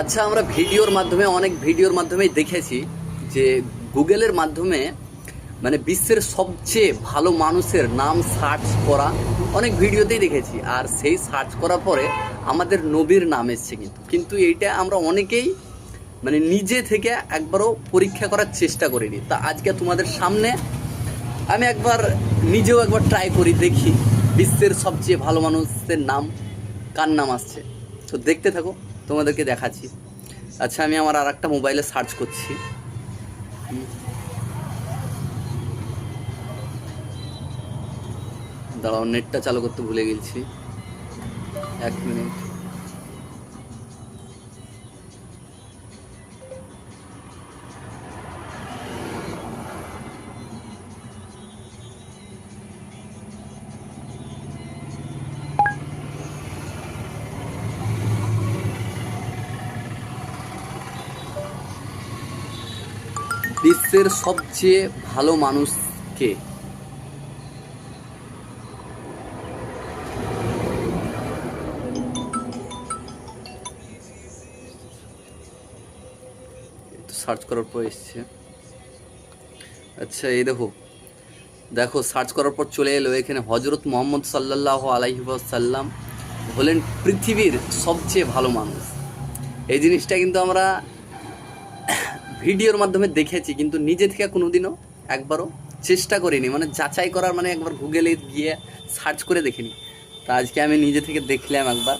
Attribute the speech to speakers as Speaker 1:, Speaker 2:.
Speaker 1: আচ্ছা আমরা ভিডিওর মাধ্যমে, অনেক ভিডিওর মাধ্যমেই দেখেছি যে গুগলের মাধ্যমে মানে বিশ্বের সবচেয়ে ভালো মানুষের নাম সার্চ করা, অনেক ভিডিওতেই দেখেছি। আর সেই সার্চ করার পরে আমাদের নবীর নাম এসছে কিন্তু। কিন্তু এইটা আমরা অনেকেই মানে নিজে থেকে একবারও পরীক্ষা করার চেষ্টা করিনি। তা আজকে তোমাদের সামনে আমি একবার নিজেও একবার ট্রাই করি, দেখি বিশ্বের সবচেয়ে ভালো মানুষের নাম, কার নাম আসছে। তো দেখতে থাকো। তোমাদেরকে দেখাচ্ছি। আচ্ছা আমি আমার আর একটা মোবাইলে সার্চ করছি। দাঁড়াও, নেটটা চালু করতে ভুলে গেছি। এক মিনিট। বিশ্বের সবচেয়ে ভালো মানুষ কে? সার্চ করার পর এসছে। আচ্ছা এই দেখো। দেখো সার্চ করার পর চলে এলো এখানে হজরত মোহাম্মদ সাল্লাহ আলাইসাল্লাম হলেন পৃথিবীর সবচেয়ে ভালো মানুষ। এই জিনিসটা কিন্তু আমরা ভিডিওর মাধ্যমে দেখেছি, কিন্তু নিজে থেকে কোনোদিনও একবারও চেষ্টা করিনি। মানে যাচাই করার মানে একবার গুগলে গিয়ে সার্চ করে দেখিনি। তা আজকে আমি নিজে থেকে দেখলাম একবার।